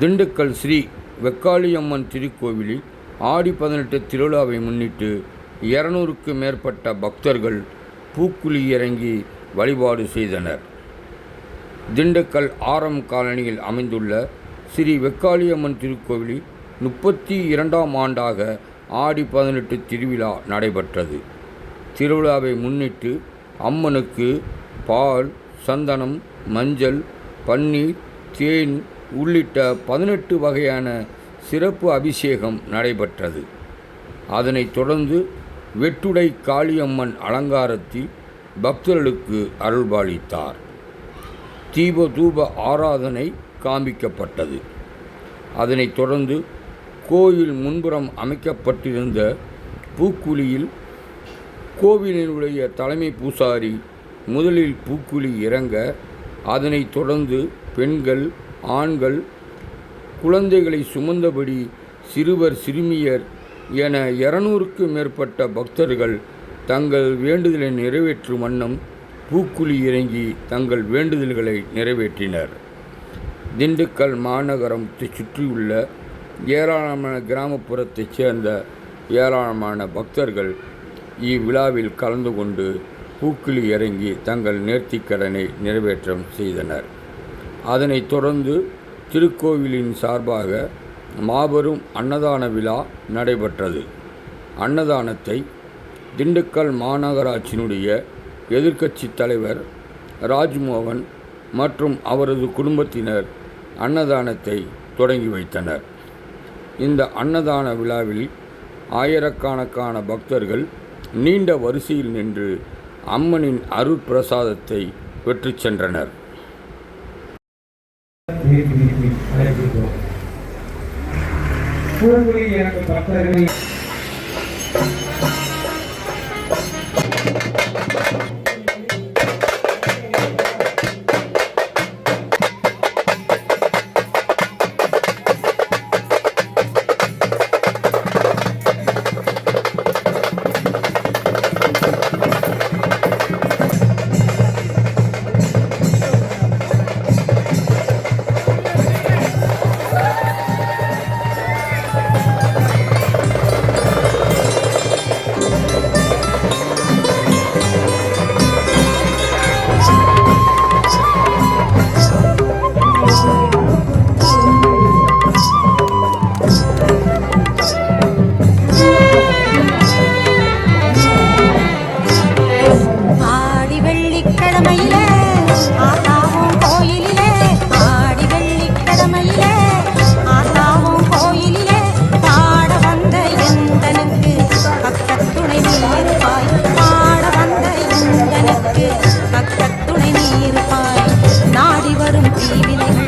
திண்டுக்கல் ஸ்ரீ வெக்காளியம்மன் திருக்கோவிலில் ஆடி பதினெட்டு திருவிழாவை முன்னிட்டு இருநூறுக்கு மேற்பட்ட பக்தர்கள் பூக்குழி இறங்கி வழிபாடு செய்தனர். திண்டுக்கல் ஆரம் காலனியில் அமைந்துள்ள ஸ்ரீ வெக்காளியம்மன் திருக்கோவிலில் முப்பத்தி இரண்டாம் ஆண்டாக ஆடி பதினெட்டு திருவிழா நடைபெற்றது. திருவிழாவை முன்னிட்டு அம்மனுக்கு பால் சந்தனம் மஞ்சள் பன்னீர் தேன் உள்ளிட்ட பதினெட்டு வகையான சிறப்பு அபிஷேகம் நடைபெற்றது. அதனைத் தொடர்ந்து வெட்டுடை காளியம்மன் அலங்காரத்தில் பக்தர்களுக்கு அருள்பாலித்தார். தீப தூப ஆராதனை காண்பிக்கப்பட்டது. அதனைத் தொடர்ந்து கோயில் முன்புறம் அமைக்கப்பட்டிருந்த பூக்குழியில் கோவிலினுடைய தலைமை பூசாரி முதலில் பூக்குழி இறங்க அதனைத் தொடர்ந்து பெண்கள் ஆண்கள் குழந்தைகளை சுமந்தபடி சிறுவர் சிறுமியர் என இருநூறுக்கு மேற்பட்ட பக்தர்கள் தங்கள் வேண்டுதலை நிறைவேற்றும் வண்ணம் பூக்குழி இறங்கி தங்கள் வேண்டுதல்களை நிறைவேற்றினர். திண்டுக்கல் மாநகரத்தை சுற்றியுள்ள ஏராளமான கிராமப்புறத்தைச் சேர்ந்த ஏராளமான பக்தர்கள் இவ்விழாவில் கலந்து கொண்டு பூக்குழி இறங்கி தங்கள் நேர்த்திக்கடனை நிறைவேற்றம் செய்தனர். அதனைத் தொடர்ந்து திருக்கோவிலின் சார்பாக மாபெரும் அன்னதான விழா நடைபெற்றது. அன்னதானத்தை திண்டுக்கல் மாநகராட்சியினுடைய எதிர்க்கட்சி தலைவர் ராஜ்மோகன் மற்றும் அவரது குடும்பத்தினர் அன்னதானத்தை தொடங்கி வைத்தனர். இந்த அன்னதான விழாவில் ஆயிரக்கணக்கான பக்தர்கள் நீண்ட வரிசையில் நின்று அம்மனின் அருட்பிரசாதத்தை பெற்றுச் சென்றனர். விரும்பி விரும்பி அழைக்கின்றோம் எனக்கு பக்தர்களை வெள்ளிக்கிழமையிலே ஆத்தாவும் கோயிலிலே ஆடி வெள்ளிக்கிழமையிலே ஆத்தாவும் கோயிலிலே பாட வந்த எந்தனுக்கு பக்கத்துணை நீருப்பாய் பாட வந்த எந்தனுக்கு நாடி வரும் தீவினைகள்